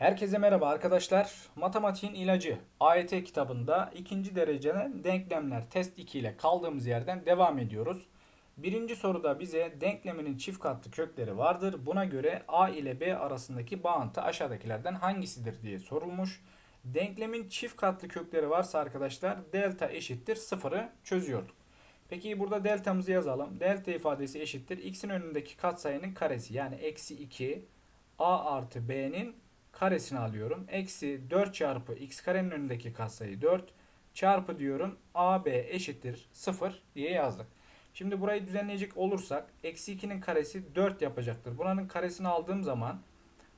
Herkese merhaba arkadaşlar. Matematiğin ilacı AYT kitabında ikinci dereceden denklemler test 2 ile kaldığımız yerden devam ediyoruz. Birinci soruda bize denkleminin çift katlı kökleri vardır. Buna göre A ile B arasındaki bağıntı aşağıdakilerden hangisidir diye sorulmuş. Denklemin çift katlı kökleri varsa arkadaşlar delta eşittir sıfırı çözüyorduk. Peki burada deltamızı yazalım. Delta ifadesi eşittir. X'in önündeki katsayının karesi yani eksi 2 A artı B'nin karesini alıyorum. Eksi 4 çarpı x karenin önündeki katsayı 4 çarpı diyorum AB eşittir 0 diye yazdık. Şimdi burayı düzenleyecek olursak eksi 2'nin karesi 4 yapacaktır. Buranın karesini aldığım zaman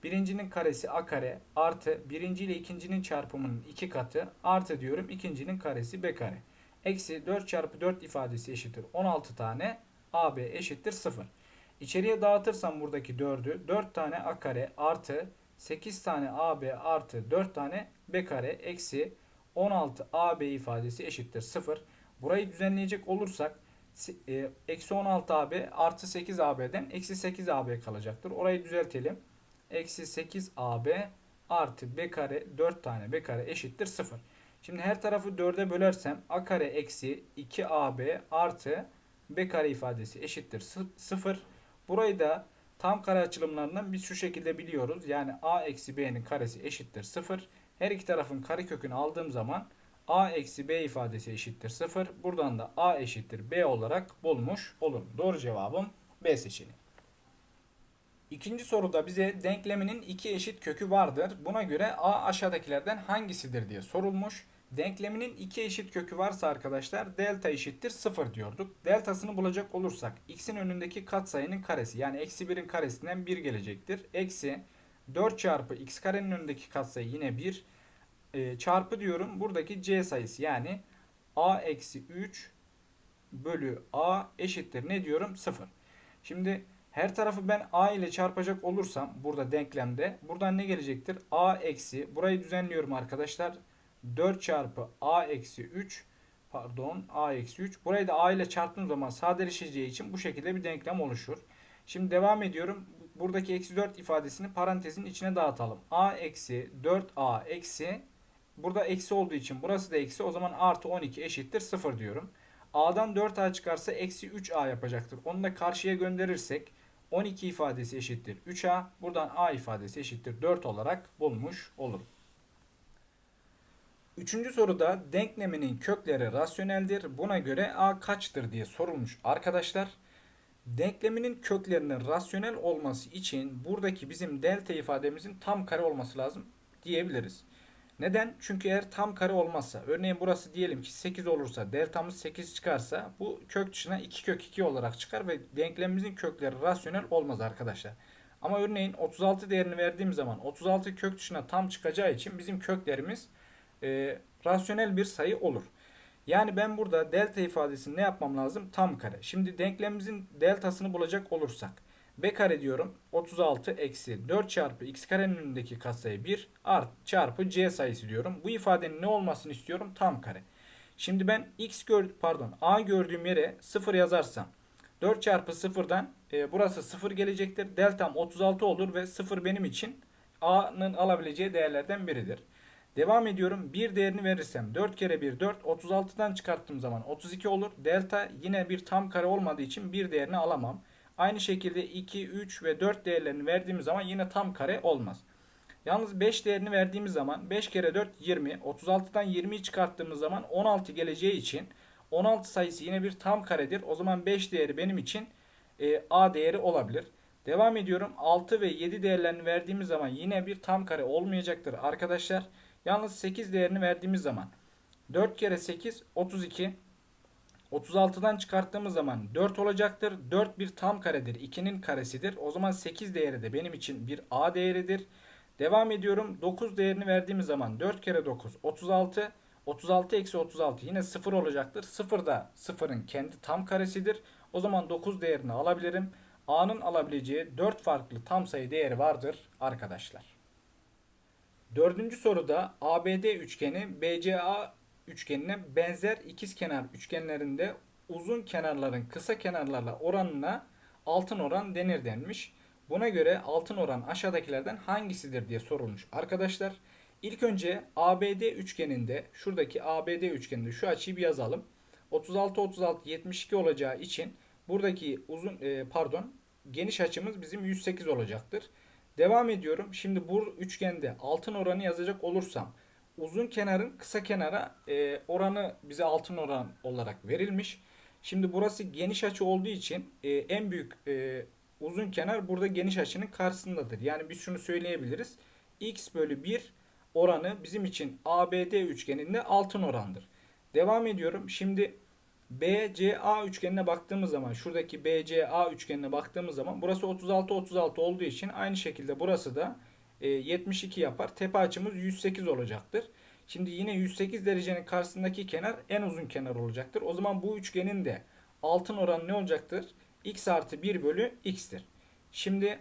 birincinin karesi a kare artı birinci ile ikincinin çarpımının 2 katı artı diyorum ikincinin karesi b kare. Eksi 4 çarpı 4 ifadesi eşittir 16 tane AB eşittir 0. İçeriye dağıtırsam buradaki 4'ü 4 tane a kare artı 8 tane AB artı 4 tane B kare eksi 16 AB ifadesi eşittir 0. Burayı düzenleyecek olursak e, eksi 16 AB artı 8 AB'den eksi 8 AB kalacaktır. Orayı düzeltelim. Eksi 8 AB artı B kare 4 tane B kare eşittir 0. Şimdi her tarafı 4'e bölersem A kare eksi 2 AB artı B kare ifadesi eşittir 0. Burayı da Tam kare açılımlarından biz şu şekilde biliyoruz. Yani a eksi b'nin karesi eşittir 0. Her iki tarafın karekökünü aldığım zaman a eksi b ifadesi eşittir 0. Buradan da a eşittir b olarak bulmuş olurum. Doğru cevabım B seçeneği. İkinci soruda bize denkleminin iki eşit kökü vardır. Buna göre a aşağıdakilerden hangisidir diye sorulmuş. Denkleminin iki eşit kökü varsa arkadaşlar delta eşittir 0 diyorduk. Deltasını bulacak olursak x'in önündeki katsayının karesi yani eksi 1'in karesinden 1 gelecektir. Eksi 4 çarpı x karenin önündeki katsayı yine 1 e, çarpı diyorum buradaki c sayısı yani a eksi 3 bölü a eşittir ne diyorum 0. Şimdi her tarafı ben a ile çarpacak olursam burada denklemde buradan ne gelecektir? a eksi burayı düzenliyorum arkadaşlar. 4 çarpı a eksi 3 pardon a eksi 3. Burayı da a ile çarptığım zaman sadeleşeceği için bu şekilde bir denklem oluşur. Şimdi devam ediyorum. Buradaki eksi 4 ifadesini parantezin içine dağıtalım. a eksi 4a eksi burada eksi olduğu için burası da eksi o zaman artı 12 eşittir 0 diyorum. a'dan 4a çıkarsa eksi 3a yapacaktır. Onu da karşıya gönderirsek 12 ifadesi eşittir 3a. Buradan a ifadesi eşittir 4 olarak bulmuş olurum. Üçüncü soruda denkleminin kökleri rasyoneldir. Buna göre a kaçtır diye sorulmuş arkadaşlar. Denkleminin köklerinin rasyonel olması için buradaki bizim delta ifademizin tam kare olması lazım diyebiliriz. Neden? Çünkü eğer tam kare olmazsa örneğin burası diyelim ki 8 olursa deltamız 8 çıkarsa bu kök dışına 2 kök 2 olarak çıkar ve denklemimizin kökleri rasyonel olmaz arkadaşlar. Ama örneğin 36 değerini verdiğim zaman 36 kök dışına tam çıkacağı için bizim köklerimiz e, rasyonel bir sayı olur. Yani ben burada delta ifadesini ne yapmam lazım? Tam kare. Şimdi denklemimizin deltasını bulacak olursak b kare diyorum 36 eksi 4 çarpı x karenin önündeki katsayı 1 art çarpı c sayısı diyorum. Bu ifadenin ne olmasını istiyorum? Tam kare. Şimdi ben x gör pardon a gördüğüm yere 0 yazarsam 4 çarpı 0'dan e, burası 0 gelecektir. Deltam 36 olur ve 0 benim için a'nın alabileceği değerlerden biridir. Devam ediyorum. 1 değerini verirsem 4 kere 1 4. 36'dan çıkarttığım zaman 32 olur. Delta yine bir tam kare olmadığı için 1 değerini alamam. Aynı şekilde 2, 3 ve 4 değerlerini verdiğimiz zaman yine tam kare olmaz. Yalnız 5 değerini verdiğimiz zaman 5 kere 4 20. 36'dan 20'yi çıkarttığımız zaman 16 geleceği için 16 sayısı yine bir tam karedir. O zaman 5 değeri benim için e, A değeri olabilir. Devam ediyorum. 6 ve 7 değerlerini verdiğimiz zaman yine bir tam kare olmayacaktır arkadaşlar. Yalnız 8 değerini verdiğimiz zaman 4 kere 8 32. 36'dan çıkarttığımız zaman 4 olacaktır. 4 bir tam karedir. 2'nin karesidir. O zaman 8 değeri de benim için bir A değeridir. Devam ediyorum. 9 değerini verdiğimiz zaman 4 kere 9 36. 36 eksi 36 yine 0 olacaktır. 0 da 0'ın kendi tam karesidir. O zaman 9 değerini alabilirim. A'nın alabileceği 4 farklı tam sayı değeri vardır arkadaşlar. Dördüncü soruda ABD üçgeni BCA üçgenine benzer ikizkenar üçgenlerinde uzun kenarların kısa kenarlarla oranına altın oran denir denmiş. Buna göre altın oran aşağıdakilerden hangisidir diye sorulmuş. Arkadaşlar ilk önce ABD üçgeninde şuradaki ABD üçgeninde şu açıyı bir yazalım. 36 36 72 olacağı için buradaki uzun e, pardon geniş açımız bizim 108 olacaktır. Devam ediyorum. Şimdi bu üçgende altın oranı yazacak olursam uzun kenarın kısa kenara e, oranı bize altın oran olarak verilmiş. Şimdi burası geniş açı olduğu için e, en büyük e, uzun kenar burada geniş açının karşısındadır. Yani biz şunu söyleyebiliriz. x bölü 1 oranı bizim için ABD üçgeninde altın orandır. Devam ediyorum. Şimdi BCA üçgenine baktığımız zaman şuradaki BCA üçgenine baktığımız zaman burası 36 36 olduğu için aynı şekilde burası da e, 72 yapar. Tepe açımız 108 olacaktır. Şimdi yine 108 derecenin karşısındaki kenar en uzun kenar olacaktır. O zaman bu üçgenin de altın oranı ne olacaktır? x artı 1 bölü x'tir. Şimdi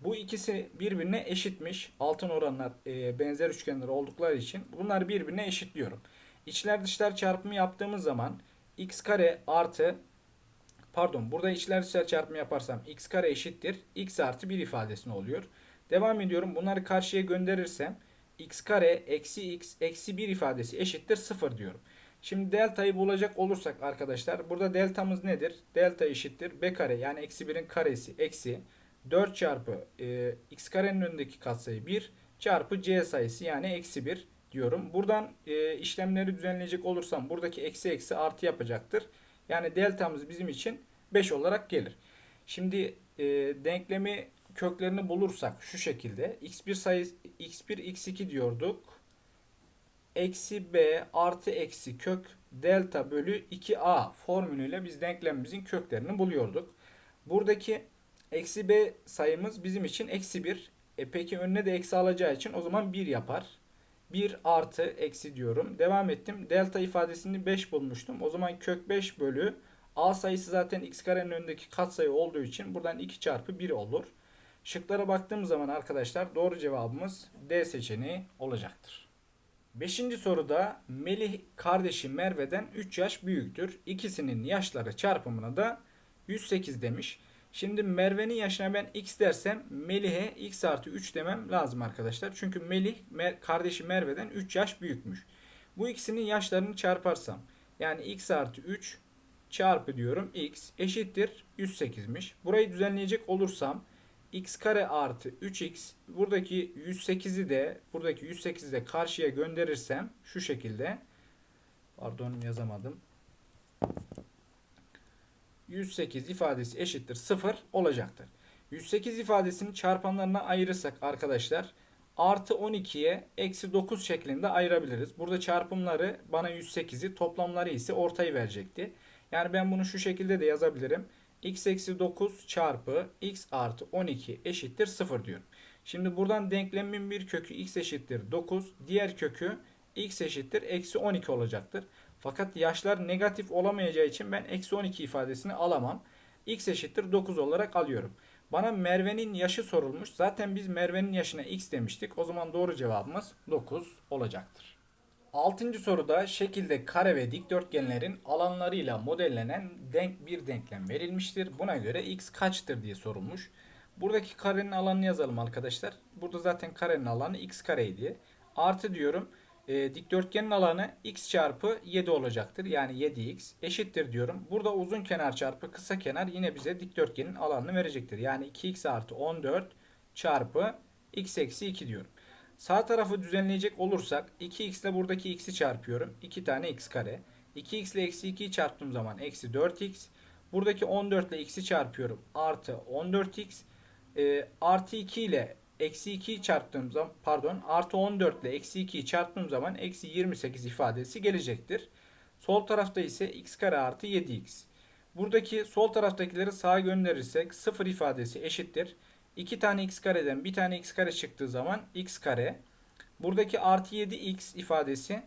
bu ikisi birbirine eşitmiş. Altın oranlar e, benzer üçgenler oldukları için bunları birbirine eşitliyorum. İçler dışlar çarpımı yaptığımız zaman x kare artı pardon burada içler dışlar çarpımı yaparsam x kare eşittir x artı 1 ifadesine oluyor. Devam ediyorum. Bunları karşıya gönderirsem x kare eksi x eksi 1 ifadesi eşittir 0 diyorum. Şimdi deltayı bulacak olursak arkadaşlar burada deltamız nedir? Delta eşittir b kare yani eksi 1'in karesi eksi 4 çarpı e, x karenin önündeki katsayı 1 çarpı c sayısı yani eksi 1 diyorum. Buradan e, işlemleri düzenleyecek olursam buradaki eksi eksi artı yapacaktır. Yani deltamız bizim için 5 olarak gelir. Şimdi e, denklemi köklerini bulursak şu şekilde x1 sayısı x1 x2 diyorduk. Eksi b artı eksi kök delta bölü 2a formülüyle biz denklemimizin köklerini buluyorduk. Buradaki eksi b sayımız bizim için eksi 1. E peki önüne de eksi alacağı için o zaman 1 yapar. 1 artı eksi diyorum. Devam ettim. Delta ifadesini 5 bulmuştum. O zaman kök 5 bölü a sayısı zaten x karenin önündeki katsayı olduğu için buradan 2 çarpı 1 olur. Şıklara baktığım zaman arkadaşlar doğru cevabımız D seçeneği olacaktır. Beşinci soruda Melih kardeşi Merve'den 3 yaş büyüktür. İkisinin yaşları çarpımına da 108 demiş. Şimdi Merve'nin yaşına ben x dersem Melih'e x artı 3 demem lazım arkadaşlar. Çünkü Melih kardeşi Merve'den 3 yaş büyükmüş. Bu ikisinin yaşlarını çarparsam yani x artı 3 çarpı diyorum x eşittir 108'miş. Burayı düzenleyecek olursam x kare artı 3x buradaki 108'i de buradaki 108'i de karşıya gönderirsem şu şekilde pardon yazamadım 108 ifadesi eşittir 0 olacaktır. 108 ifadesini çarpanlarına ayırırsak arkadaşlar artı 12'ye eksi 9 şeklinde ayırabiliriz. Burada çarpımları bana 108'i toplamları ise ortayı verecekti. Yani ben bunu şu şekilde de yazabilirim. x eksi 9 çarpı x artı 12 eşittir 0 diyorum. Şimdi buradan denklemin bir kökü x eşittir 9. Diğer kökü x eşittir eksi 12 olacaktır. Fakat yaşlar negatif olamayacağı için ben eksi 12 ifadesini alamam. x eşittir 9 olarak alıyorum. Bana Merve'nin yaşı sorulmuş. Zaten biz Merve'nin yaşına x demiştik. O zaman doğru cevabımız 9 olacaktır. Altıncı soruda şekilde kare ve dikdörtgenlerin alanlarıyla modellenen denk bir denklem verilmiştir. Buna göre x kaçtır diye sorulmuş. Buradaki karenin alanını yazalım arkadaşlar. Burada zaten karenin alanı x kareydi. Artı diyorum e, dikdörtgenin alanı x çarpı 7 olacaktır. Yani 7x eşittir diyorum. Burada uzun kenar çarpı kısa kenar yine bize dikdörtgenin alanını verecektir. Yani 2x artı 14 çarpı x eksi 2 diyorum. Sağ tarafı düzenleyecek olursak 2x ile buradaki x'i çarpıyorum. 2 tane x kare. 2x ile eksi 2'yi çarptığım zaman eksi 4x. Buradaki 14 ile x'i çarpıyorum. Artı 14x. E, artı 2 ile eksi 2'yi çarptığım zaman pardon artı 14 ile eksi 2'yi çarptığım zaman eksi 28 ifadesi gelecektir. Sol tarafta ise x kare artı 7x. Buradaki sol taraftakileri sağa gönderirsek 0 ifadesi eşittir. 2 tane x kareden bir tane x kare çıktığı zaman x kare. Buradaki artı 7x ifadesi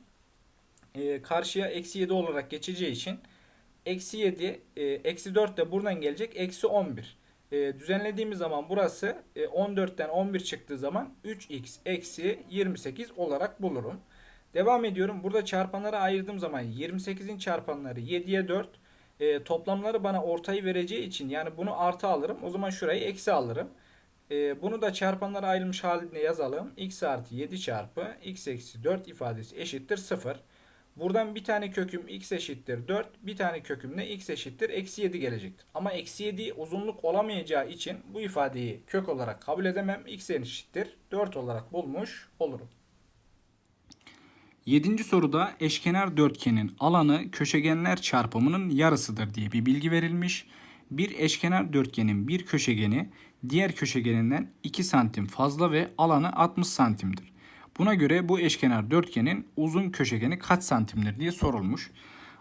e, karşıya eksi 7 olarak geçeceği için eksi 7 e, eksi 4 de buradan gelecek eksi 11. E, düzenlediğimiz zaman burası e, 14'ten 11 çıktığı zaman 3x eksi 28 olarak bulurum. Devam ediyorum. Burada çarpanları ayırdığım zaman 28'in çarpanları 7'ye 4. E, toplamları bana ortayı vereceği için yani bunu artı alırım. O zaman şurayı eksi alırım. Ee, bunu da çarpanlara ayrılmış halinde yazalım. x artı 7 çarpı x eksi 4 ifadesi eşittir 0. Buradan bir tane köküm x eşittir 4. Bir tane köküm de x eşittir eksi 7 gelecektir. Ama eksi 7 uzunluk olamayacağı için bu ifadeyi kök olarak kabul edemem. x eşittir 4 olarak bulmuş olurum. Yedinci soruda eşkenar dörtgenin alanı köşegenler çarpımının yarısıdır diye bir bilgi verilmiş. Bir eşkenar dörtgenin bir köşegeni diğer köşegeninden 2 santim fazla ve alanı 60 santimdir. Buna göre bu eşkenar dörtgenin uzun köşegeni kaç santimdir diye sorulmuş.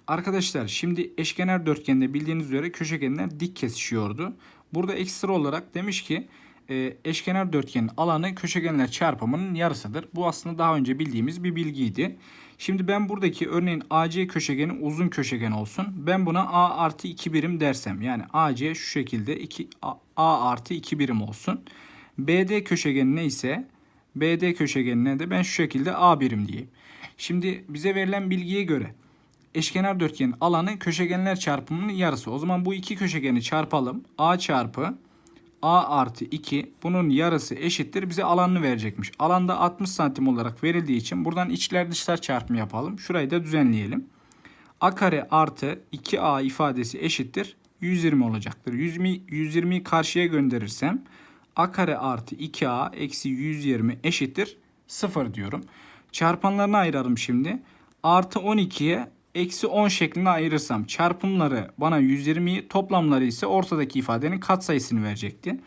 Arkadaşlar şimdi eşkenar dörtgende bildiğiniz üzere köşegenler dik kesişiyordu. Burada ekstra olarak demiş ki e, eşkenar dörtgenin alanı köşegenler çarpımının yarısıdır. Bu aslında daha önce bildiğimiz bir bilgiydi. Şimdi ben buradaki örneğin AC köşegeni uzun köşegen olsun. Ben buna A artı 2 birim dersem yani AC şu şekilde 2 A, A artı 2 birim olsun. BD köşegeni neyse BD köşegenine de ben şu şekilde A birim diyeyim. Şimdi bize verilen bilgiye göre eşkenar dörtgenin alanı köşegenler çarpımının yarısı. O zaman bu iki köşegeni çarpalım. A çarpı A artı 2 bunun yarısı eşittir bize alanını verecekmiş. Alanda 60 santim olarak verildiği için buradan içler dışlar çarpımı yapalım. Şurayı da düzenleyelim. A kare artı 2A ifadesi eşittir 120 olacaktır. 120, 120'yi karşıya gönderirsem A kare artı 2A eksi 120 eşittir 0 diyorum. Çarpanlarını ayıralım şimdi. Artı 12'ye eksi 10 şeklinde ayırırsam çarpımları bana 120'yi toplamları ise ortadaki ifadenin katsayısını verecekti.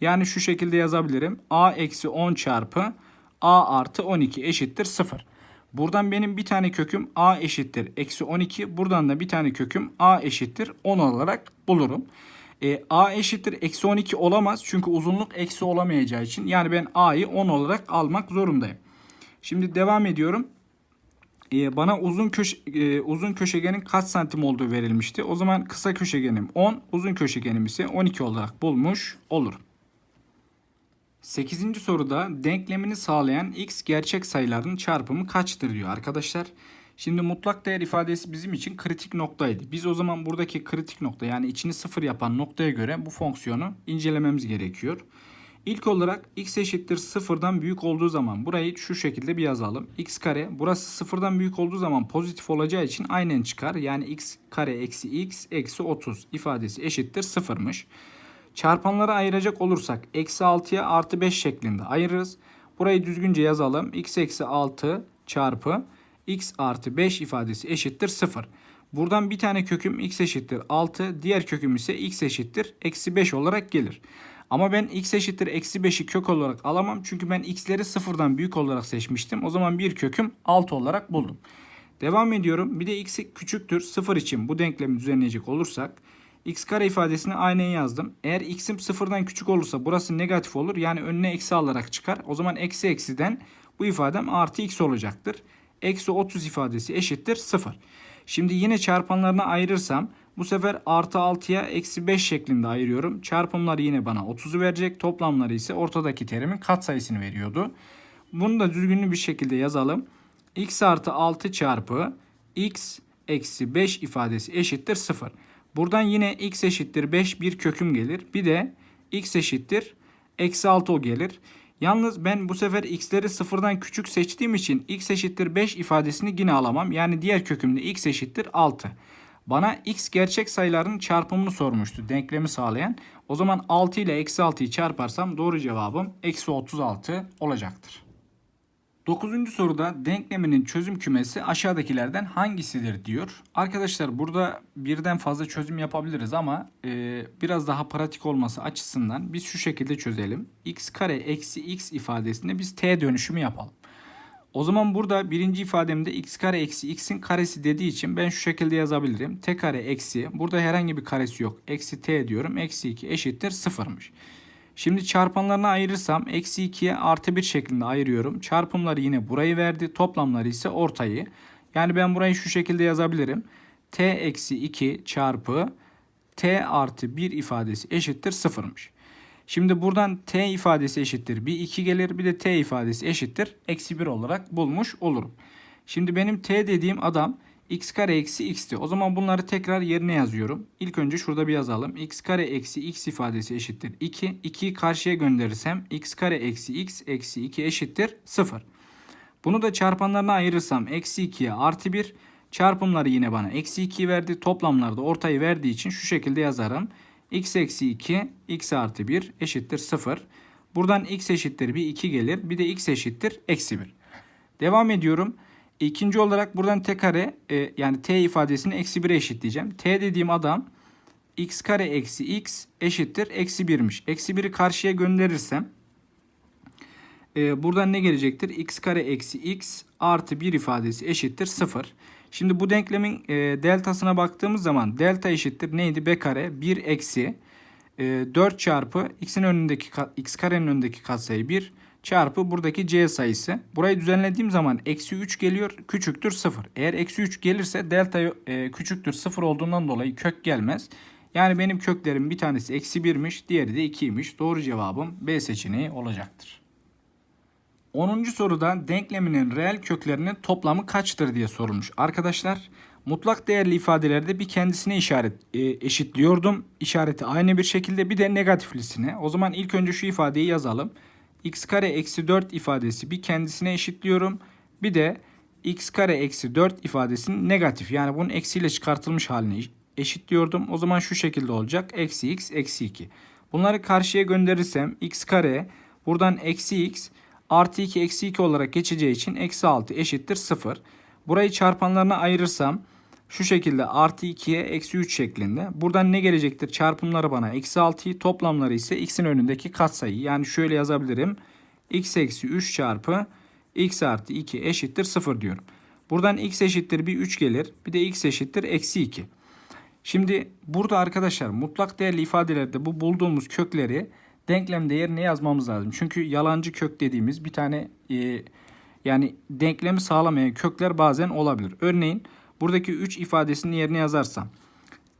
Yani şu şekilde yazabilirim. A eksi 10 çarpı A artı 12 eşittir 0. Buradan benim bir tane köküm A eşittir eksi 12. Buradan da bir tane köküm A eşittir 10 olarak bulurum. E, A eşittir eksi 12 olamaz. Çünkü uzunluk eksi olamayacağı için. Yani ben A'yı 10 olarak almak zorundayım. Şimdi devam ediyorum. E, bana uzun köşe, e, uzun köşegenin kaç santim olduğu verilmişti. O zaman kısa köşegenim 10, uzun köşegenim ise 12 olarak bulmuş olurum. 8. soruda denklemini sağlayan x gerçek sayıların çarpımı kaçtır diyor arkadaşlar. Şimdi mutlak değer ifadesi bizim için kritik noktaydı. Biz o zaman buradaki kritik nokta yani içini sıfır yapan noktaya göre bu fonksiyonu incelememiz gerekiyor. İlk olarak x eşittir sıfırdan büyük olduğu zaman burayı şu şekilde bir yazalım. x kare burası sıfırdan büyük olduğu zaman pozitif olacağı için aynen çıkar. Yani x kare eksi x eksi 30 ifadesi eşittir sıfırmış. Çarpanları ayıracak olursak eksi 6'ya artı 5 şeklinde ayırırız. Burayı düzgünce yazalım. x eksi 6 çarpı x artı 5 ifadesi eşittir 0. Buradan bir tane köküm x eşittir 6. Diğer köküm ise x eşittir eksi 5 olarak gelir. Ama ben x eşittir eksi 5'i kök olarak alamam. Çünkü ben x'leri sıfırdan büyük olarak seçmiştim. O zaman bir köküm 6 olarak buldum. Devam ediyorum. Bir de x küçüktür 0 için bu denklemi düzenleyecek olursak x kare ifadesini aynen yazdım. Eğer x'im sıfırdan küçük olursa burası negatif olur. Yani önüne eksi alarak çıkar. O zaman eksi eksiden bu ifadem artı x olacaktır. Eksi 30 ifadesi eşittir 0. Şimdi yine çarpanlarına ayırırsam bu sefer artı 6'ya eksi 5 şeklinde ayırıyorum. Çarpımlar yine bana 30'u verecek. Toplamları ise ortadaki terimin katsayısını veriyordu. Bunu da düzgünlü bir şekilde yazalım. x artı 6 çarpı x eksi 5 ifadesi eşittir 0. Buradan yine x eşittir 5 bir köküm gelir. Bir de x eşittir eksi 6 o gelir. Yalnız ben bu sefer x'leri sıfırdan küçük seçtiğim için x eşittir 5 ifadesini yine alamam. Yani diğer kökümde x eşittir 6. Bana x gerçek sayıların çarpımını sormuştu denklemi sağlayan. O zaman 6 ile eksi 6'yı çarparsam doğru cevabım eksi 36 olacaktır. 9. soruda denkleminin çözüm kümesi aşağıdakilerden hangisidir diyor. Arkadaşlar burada birden fazla çözüm yapabiliriz ama e, biraz daha pratik olması açısından biz şu şekilde çözelim. x kare eksi x ifadesinde biz t dönüşümü yapalım. O zaman burada birinci ifademde x kare eksi x'in karesi dediği için ben şu şekilde yazabilirim. t kare eksi burada herhangi bir karesi yok. Eksi t diyorum. Eksi 2 eşittir sıfırmış. Şimdi çarpanlarına ayırırsam eksi 2'ye artı 1 şeklinde ayırıyorum. Çarpımları yine burayı verdi. Toplamları ise ortayı. Yani ben burayı şu şekilde yazabilirim. t eksi 2 çarpı t artı 1 ifadesi eşittir sıfırmış. Şimdi buradan t ifadesi eşittir. Bir 2 gelir bir de t ifadesi eşittir. Eksi 1 olarak bulmuş olurum. Şimdi benim t dediğim adam x kare eksi x'ti. O zaman bunları tekrar yerine yazıyorum. İlk önce şurada bir yazalım. x kare eksi x ifadesi eşittir 2. 2'yi karşıya gönderirsem x kare eksi x eksi 2 eşittir 0. Bunu da çarpanlarına ayırırsam eksi 2'ye artı 1. Çarpımları yine bana eksi 2 verdi. Toplamlarda ortayı verdiği için şu şekilde yazarım. x eksi 2 x artı 1 eşittir 0. Buradan x eşittir bir 2 gelir. Bir de x eşittir eksi 1. Devam ediyorum. İkinci olarak buradan t kare e, yani t ifadesini eksi 1'e eşitleyeceğim. t dediğim adam x kare eksi x eşittir eksi 1'miş. Eksi 1'i karşıya gönderirsem e, buradan ne gelecektir? x kare eksi x artı 1 ifadesi eşittir 0. Şimdi bu denklemin e, deltasına baktığımız zaman delta eşittir neydi? b kare 1 eksi e, 4 çarpı x'in önündeki x karenin önündeki katsayı 1 çarpı buradaki c sayısı. Burayı düzenlediğim zaman eksi 3 geliyor küçüktür 0. Eğer eksi 3 gelirse delta e, küçüktür 0 olduğundan dolayı kök gelmez. Yani benim köklerim bir tanesi eksi 1'miş diğeri de 2'ymiş. Doğru cevabım B seçeneği olacaktır. 10. soruda denkleminin reel köklerinin toplamı kaçtır diye sorulmuş. Arkadaşlar mutlak değerli ifadelerde bir kendisine işaret e, eşitliyordum. İşareti aynı bir şekilde bir de negatiflisine. O zaman ilk önce şu ifadeyi yazalım. X kare eksi 4 ifadesi bir kendisine eşitliyorum. Bir de x kare eksi 4 ifadesinin negatif yani bunun eksiyle çıkartılmış halini eşitliyordum. O zaman şu şekilde olacak. Eksi x eksi 2. Bunları karşıya gönderirsem x kare buradan eksi x artı 2 eksi 2 olarak geçeceği için eksi 6 eşittir 0. Burayı çarpanlarına ayırırsam şu şekilde artı 2'ye eksi 3 şeklinde. Buradan ne gelecektir? Çarpımları bana eksi 6'yı toplamları ise x'in önündeki katsayı. Yani şöyle yazabilirim. x eksi 3 çarpı x artı 2 eşittir 0 diyorum. Buradan x eşittir bir 3 gelir. Bir de x eşittir eksi 2. Şimdi burada arkadaşlar mutlak değerli ifadelerde bu bulduğumuz kökleri denklemde yerine yazmamız lazım. Çünkü yalancı kök dediğimiz bir tane e, yani denklemi sağlamayan kökler bazen olabilir. Örneğin buradaki 3 ifadesini yerine yazarsam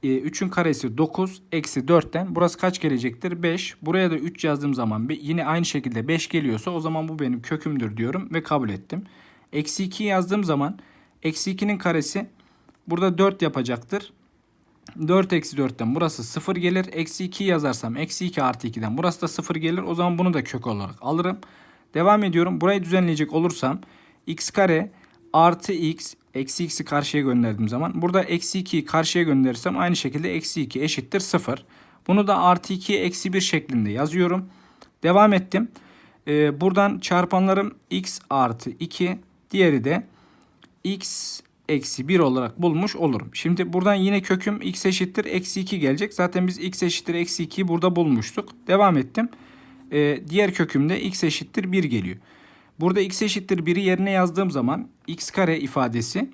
e, 3'ün karesi 9 eksi 4'ten burası kaç gelecektir? 5. Buraya da 3 yazdığım zaman yine aynı şekilde 5 geliyorsa o zaman bu benim kökümdür diyorum ve kabul ettim. Eksi 2 yazdığım zaman eksi 2'nin karesi burada 4 yapacaktır. 4 eksi 4'ten burası 0 gelir. Eksi 2 yazarsam eksi 2 artı 2'den burası da 0 gelir. O zaman bunu da kök olarak alırım. Devam ediyorum. Burayı düzenleyecek olursam x kare artı x eksi x'i karşıya gönderdiğim zaman burada eksi 2'yi karşıya gönderirsem aynı şekilde eksi 2 eşittir 0. Bunu da artı 2'ye eksi 1 şeklinde yazıyorum. Devam ettim. Ee, buradan çarpanlarım x artı 2 diğeri de x eksi 1 olarak bulmuş olurum. Şimdi buradan yine köküm x eşittir eksi 2 gelecek. Zaten biz x eşittir eksi 2'yi burada bulmuştuk. Devam ettim. Ee, diğer kökümde x eşittir 1 geliyor. Burada x eşittir 1'i yerine yazdığım zaman x kare ifadesi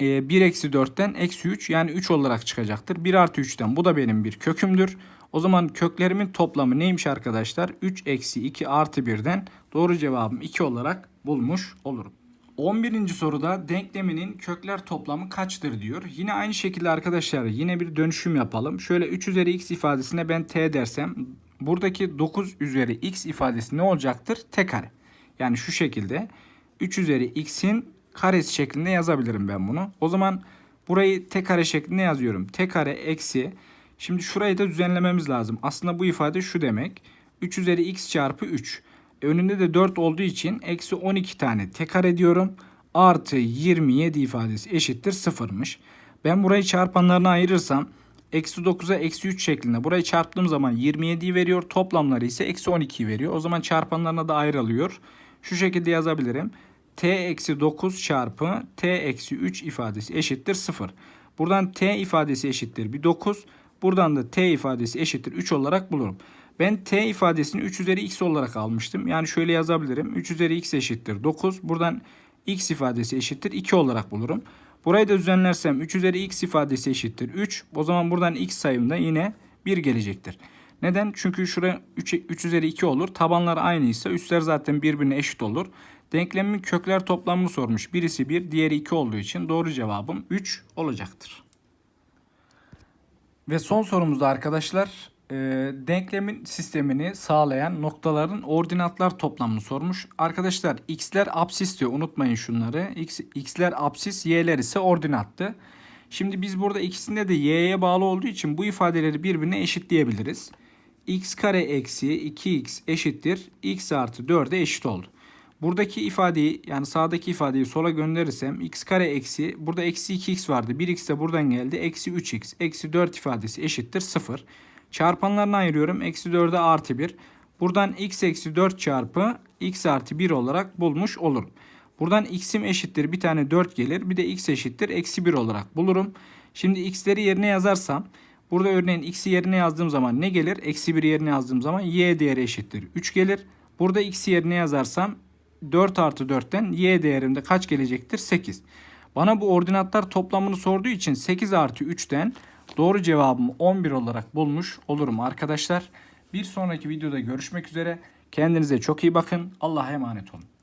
e, 1 eksi 4'ten eksi 3 yani 3 olarak çıkacaktır. 1 artı 3'ten bu da benim bir kökümdür. O zaman köklerimin toplamı neymiş arkadaşlar? 3 eksi 2 artı 1'den doğru cevabım 2 olarak bulmuş olurum. 11. soruda denkleminin kökler toplamı kaçtır diyor. Yine aynı şekilde arkadaşlar yine bir dönüşüm yapalım. Şöyle 3 üzeri x ifadesine ben t dersem buradaki 9 üzeri x ifadesi ne olacaktır? t kare. Yani şu şekilde 3 üzeri x'in karesi şeklinde yazabilirim ben bunu. O zaman burayı t kare şeklinde yazıyorum. t kare eksi. Şimdi şurayı da düzenlememiz lazım. Aslında bu ifade şu demek. 3 üzeri x çarpı 3. Önünde de 4 olduğu için eksi 12 tane tekrar ediyorum. Artı 27 ifadesi eşittir 0'mış. Ben burayı çarpanlarına ayırırsam eksi 9'a eksi 3 şeklinde burayı çarptığım zaman 27'yi veriyor. Toplamları ise eksi 12'yi veriyor. O zaman çarpanlarına da ayrılıyor. Şu şekilde yazabilirim. t eksi 9 çarpı t eksi 3 ifadesi eşittir 0. Buradan t ifadesi eşittir bir 9. Buradan da t ifadesi eşittir 3 olarak bulurum. Ben t ifadesini 3 üzeri x olarak almıştım. Yani şöyle yazabilirim. 3 üzeri x eşittir 9. Buradan x ifadesi eşittir 2 olarak bulurum. Burayı da düzenlersem 3 üzeri x ifadesi eşittir 3. O zaman buradan x sayımda yine 1 gelecektir. Neden? Çünkü şuraya 3, 3 üzeri 2 olur. Tabanlar aynıysa üstler zaten birbirine eşit olur. Denklemin kökler toplamını sormuş. Birisi 1, diğeri 2 olduğu için doğru cevabım 3 olacaktır. Ve son sorumuzda arkadaşlar e, denklemin sistemini sağlayan noktaların ordinatlar toplamını sormuş. Arkadaşlar x'ler absis diyor unutmayın şunları. X, x'ler absis y'ler ise ordinattı. Şimdi biz burada ikisinde de y'ye bağlı olduğu için bu ifadeleri birbirine eşitleyebiliriz. X kare eksi 2x eşittir x artı 4'e eşit oldu. Buradaki ifadeyi yani sağdaki ifadeyi sola gönderirsem x kare eksi burada eksi 2x vardı. 1x de buradan geldi. Eksi 3x eksi 4 ifadesi eşittir 0. Çarpanlarını ayırıyorum. Eksi 4'e artı 1. Buradan x eksi 4 çarpı x artı 1 olarak bulmuş olurum. Buradan x'im eşittir bir tane 4 gelir. Bir de x eşittir eksi 1 olarak bulurum. Şimdi x'leri yerine yazarsam burada örneğin x'i yerine yazdığım zaman ne gelir? Eksi 1 yerine yazdığım zaman y değeri eşittir 3 gelir. Burada x'i yerine yazarsam 4 artı 4'ten y değerimde kaç gelecektir? 8. Bana bu ordinatlar toplamını sorduğu için 8 artı 3'ten doğru cevabımı 11 olarak bulmuş olurum arkadaşlar. Bir sonraki videoda görüşmek üzere. Kendinize çok iyi bakın. Allah'a emanet olun.